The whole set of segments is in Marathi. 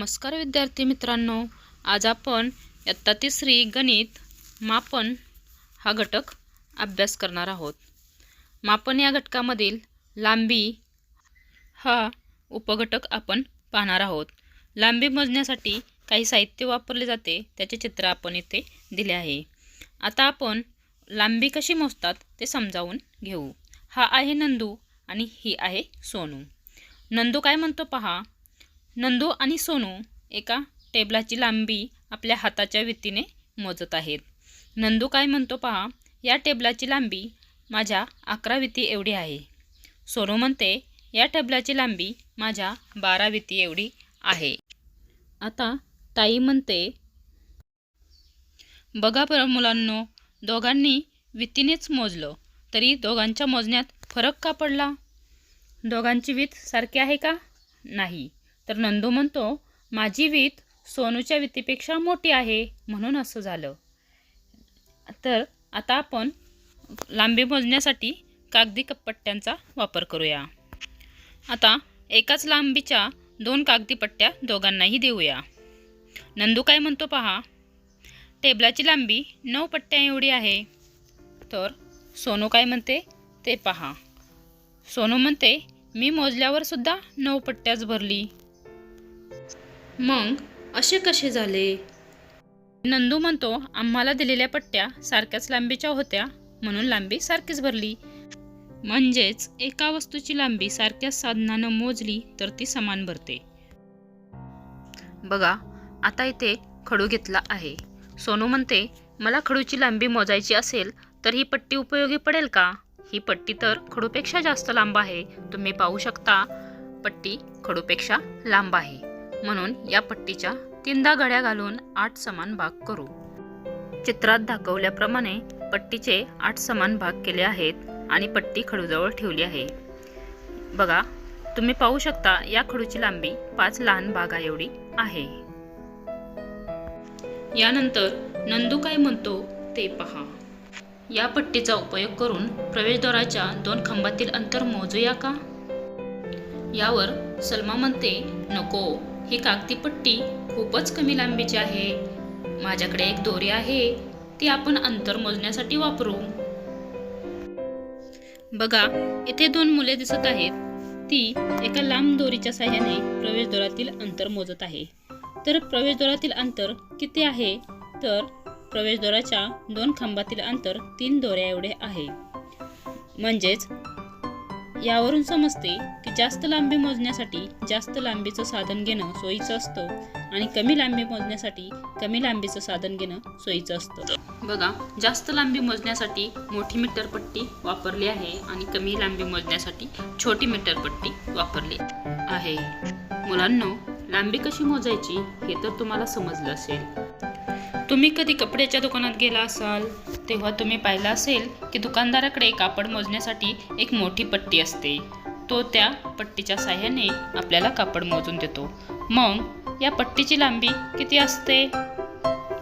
नमस्कार विद्यार्थी मित्रांनो आज आपण इयत्ता तिसरी गणित मापन हा घटक अभ्यास करणार आहोत. मापन या घटकामधील लांबी हा उपघटक आपण पाहणार आहोत. लांबी मोजण्यासाठी काही साहित्य वापरले जाते त्याचे चित्र आपण इथे दिले आहे. आता आपण लांबी कशी मोजतात ते समजावून घेऊ. हा आहे नंदू आणि ही आहे सोनू. नंदू काय म्हणतो पहा? नंदू आणि सोनू एका टेबलाची लांबी आपल्या हाताच्या वितीने मोजत आहेत. नंदू काय म्हणतो पहा या टेबलाची लांबी माझ्या अकरा विती एवढी आहे. सोनू म्हणते या टेबलाची लांबी माझ्या बारा विती एवढी आहे. आता ताई म्हणते बघा बरं मुलांनो दोघांनी वितीनेच मोजलं तरी दोघांच्या मोजण्यात फरक का पडला? दोघांची वीत सारखी आहे का? नाही. तर नंदू म्हणतो माझी वीत सोनूच्या वितीपेक्षा मोठी आहे म्हणून असं झालं. तर आता आपण लांबी मोजण्यासाठी कागदी पट्ट्यांचा वापर करूया. आता एकाच लांबीच्या दोन कागदी पट्ट्या दोघांनाही देऊया. नंदू काय म्हणतो पहा टेबलाची लांबी नऊ पट्ट्या एवढी आहे. तर सोनू काय म्हणते ते पहा. सोनू म्हणते मी मोजल्यावर सुद्धा नऊ पट्ट्याच भरली. मग असे कसे झाले? नंदू म्हणतो आम्हाला दिलेल्या पट्ट्या सारख्याच लांबीच्या होत्या म्हणून लांबी सारखीच भरली. म्हणजेच एका वस्तूची लांबी सारख्याच साधनानं मोजली तर ती समान भरते. बघा आता इथे खडू घेतला आहे. सोनू म्हणते मला खडूची लांबी मोजायची असेल तर ही पट्टी उपयोगी पडेल का? ही पट्टी तर खडूपेक्षा जास्त लांब आहे. तुम्ही पाहू शकता पट्टी खडूपेक्षा लांब आहे. म्हणून या पट्टीच्या तीनदा घड्या घालून आठ समान भाग करू. चित्रात दाखवल्याप्रमाणे पट्टीचे आठ समान भाग केले आहेत आणि पट्टी खडूजवळ ठेवली आहे. बघा तुम्ही पाहू शकता या खडूची लांबी पाच लहान भागा एवढी आहे. यानंतर नंदू काय म्हणतो ते पहा. या पट्टीचा उपयोग करून प्रवेशद्वाराच्या दोन खांबातील अंतर मोजूया का? यावर सलमा म्हणते नको. ही कागदी पट्टी खूपच कमी लांबीची आहे. माझ्याकडे एक दोरी आहे ती आपण अंतर मोजण्यासाठी वापरू. बघा इथे दोन मुले दिसत आहेत. ती एका लांब दोरीच्या साह्याने प्रवेशद्वारातील अंतर मोजत आहे. तर प्रवेशद्वारातील अंतर किती आहे? तर प्रवेशद्वाराच्या दोन खांबातील अंतर तीन दोऱ्या एवढे आहे. म्हणजेच यावरून समजते की जास्त लांबी मोजण्यासाठी जास्त लांबीचं साधन घेणं सोयीचं असतं आणि कमी लांबी मोजण्यासाठी कमी लांबीचं साधन घेणं सोयीचं असतं. बघा जास्त लांबी मोजण्यासाठी मोठी मीटर पट्टी वापरली आहे आणि कमी लांबी मोजण्यासाठी छोटी मीटर पट्टी वापरली आहे. मुलांनो लांबी कशी मोजायची हे तर तुम्हाला समजलं असेल. तुम्ही कधी कपड्याच्या दुकानात गेला असाल तेव्हा तुम्ही पाहिलं असेल की दुकानदाराकडे कापड मोजण्यासाठी एक मोठी पट्टी असते. तो त्या पट्टीच्या साह्याने आपल्याला कापड मोजून देतो. मग या पट्टीची लांबी किती असते?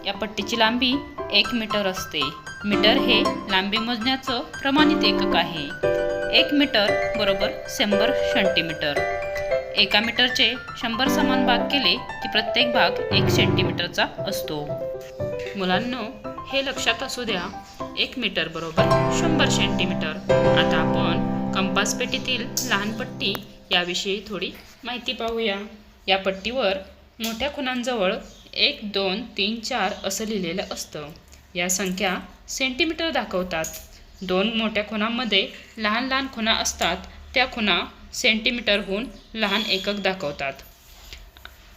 या पट्टीची लांबी एक मीटर असते. मीटर हे लांबी मोजण्याचं प्रमाणित एकक आहे. एक मीटर बरोबर शंभर सेंटीमीटर एका मीटरचे शंभर समान भाग केले की प्रत्येक भाग एक सेंटीमीटरचा असतो. मुलांनो हे लक्षात असू द्या एक मीटर बरोबर शंभर सेंटीमीटर आता आपण कंपास पेटीतील लहान पट्टी याविषयी थोडी माहिती पाहूया. या पट्टीवर मोठ्या खुणांजवळ एक दोन तीन चार असं लिहिलेलं असतं. या संख्या सेंटीमीटर दाखवतात. दोन मोठ्या खुणांमध्ये लहान लहान खुणा असतात त्या खुणा सेंटीमीटरहून लहान एकक दाखवतात.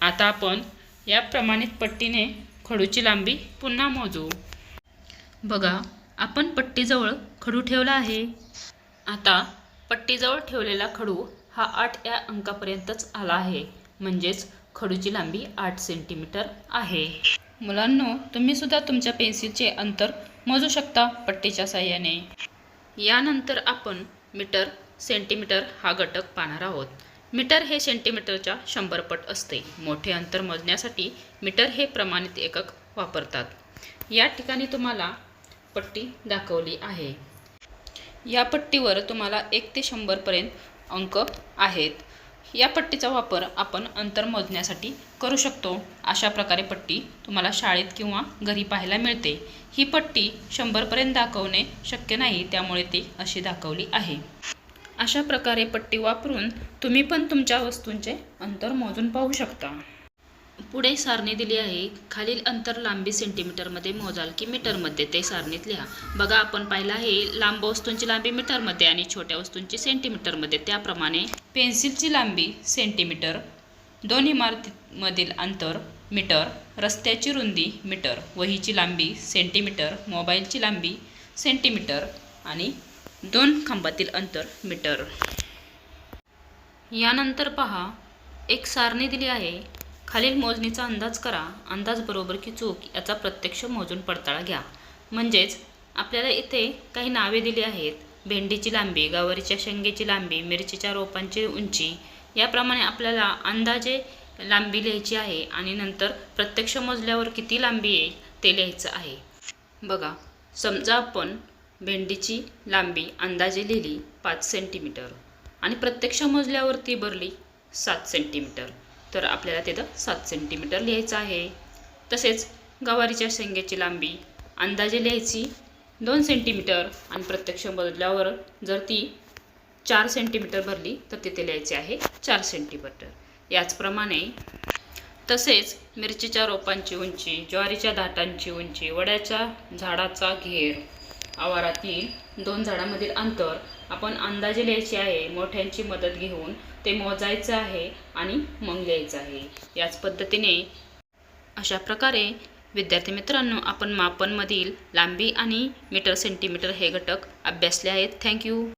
आता आपण या प्रमाणित पट्टीने खडूची लांबी पुन्हा मोजू. बघा आपण पट्टीजवळ खडू ठेवला आहे. आता पट्टीजवळ ठेवलेला खडू हा आठ या अंकापर्यंतच आला आहे. म्हणजेच खडूची लांबी आठ सेंटीमीटर आहे. मुलांनो तुम्ही सुद्धा तुमच्या पेन्सिलचे अंतर मोजू शकता पट्टीच्या साह्याने यानंतर आपण मीटर सेंटीमीटर हा घटक पाहणार आहोत. मीटर हे सेंटीमीटरच्या शंभर पट असते. मोठे अंतर मोजण्यासाठी मीटर हे प्रमाणित एकक वापरतात. या ठिकाणी तुम्हाला पट्टी दाखवली आहे. या पट्टीवर तुम्हाला एक ते शंभरपर्यंत अंक आहेत. या पट्टीचा वापर आपण अंतर मोजण्यासाठी करू शकतो. अशा प्रकारे पट्टी तुम्हाला शाळेत किंवा घरी पाहायला मिळते. ही पट्टी शंभरपर्यंत दाखवणे शक्य नाही त्यामुळे ती अशी दाखवली आहे. अशा प्रकारे पट्टी वापरून तुम्ही पण तुमच्या वस्तूंचे अंतर मोजून पाहू शकता. पुढे सारणी दिली आहे. खालील अंतर लांबी सेंटीमीटरमध्ये मोजाल की मीटरमध्ये ते सारणीत लिहा. बघा आपण पाहिलं आहे लांब वस्तूंची लांबी मीटरमध्ये आणि छोट्या वस्तूंची सेंटीमीटरमध्ये त्याप्रमाणे पेन्सिलची लांबी सेंटीमीटर दोन इमारतीमधील अंतर मीटर रस्त्याची रुंदी मीटर वहीची लांबी सेंटीमीटर मोबाईलची लांबी सेंटीमीटर आणि दोन खांबातील अंतर मीटर. यानंतर पहा एक सारणी दिली आहे. खालील मोजणीचा अंदाज करा. अंदाज बरोबर की चूक याचा प्रत्यक्ष मोजून पडताळा घ्या. म्हणजेच आपल्याला इथे काही नावे दिली आहेत. भेंडीची लांबी गवारीच्या शेंगेची लांबी मिरचीच्या रोपांची उंची. याप्रमाणे आपल्याला अंदाजे लांबी लिहायची आहे आणि नंतर प्रत्यक्ष मोजल्यावर किती लांबी येईल ते लिहायचं आहे. बघा समजा आपण भेंडीची लांबी अंदाजे लिहिली पाच सेंटीमीटर आणि प्रत्यक्ष मोजल्यावर ती भरली सात सेंटीमीटर तर आपल्याला तिथं सात सेंटीमीटर लिहायचं आहे. तसेच गवारीच्या शेंगेची लांबी अंदाजे लिहायची दोन सेंटीमीटर आणि प्रत्यक्ष मोजल्यावर जर ती चार सेंटीमीटर भरली तर तिथे लिहायचे आहे चार सेंटीमीटर याचप्रमाणे तसेच मिरचीच्या रोपांची उंची ज्वारीच्या दाटांची उंची वड्याच्या झाडाचा घेर आवारातील दोन झाडामधील अंतर आपण अंदाजे लिहायचे आहे. मोठ्यांची मदत घेऊन ते मोजायचं आहे आणि मग लिहायचं आहे. याच पद्धतीने अशा प्रकारे विद्यार्थी मित्रांनो आपण मापनमधील लांबी आणि मीटर सेंटीमीटर हे घटक अभ्यासले आहेत. थँक्यू.